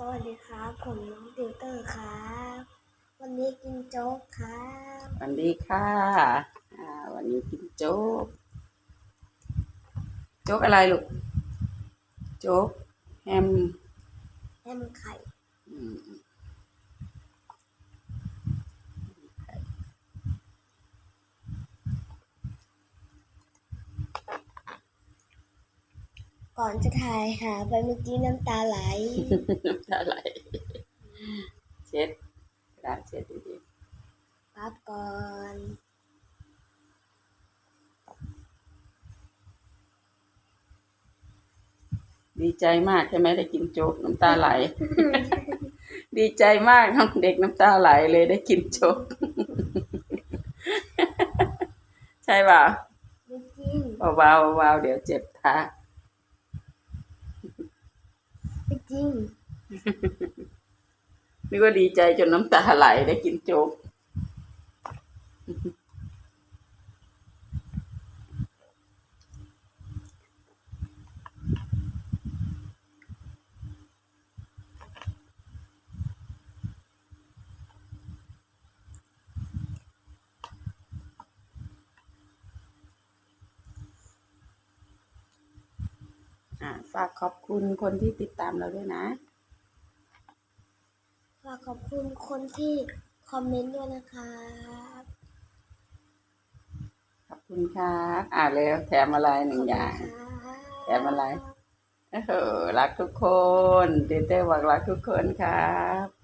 สวัสดีครับ ผมน้องติวเตอร์ครับ วันนี้กินโจ๊กครับสวัสดีค่ะอ่าวันนี้กินโจ๊ก โจ๊กอะไรลูก โจ๊กแฮม แฮมไข่ อืม ก่อนจะถ่ายหาไปเมื่อกี้น้ำตาไหล น้ำตาไหล เช็ดกระดาษเช็ดดีปั๊บก่อน ๆ ดีใจมากใช่ไหมได้กินโจ๊กน้ำตาไหล ดีใจมากน้องเด็กน้ำตาไหลเลยได้กินโจ๊ก ใช่ป่ะไม่จริง เบาๆเบาๆเดี๋ยวเจ็บเท้า ไม่ จริง นี่ก็ดีใจจนน้ำตาไหลได้กินโจ๊ก ฝากขอบคุณคนที่ติดตามเราด้วยนะ ฝากขอบคุณคนที่คอมเมนต์ด้วยนะครับขอบคุณครับอ่าเร็วแถมอะไรหนึ่งอย่างขบคุณครับแถมอะไรเออรักทุกคนเต้เต้บอกรักทุกคนครับ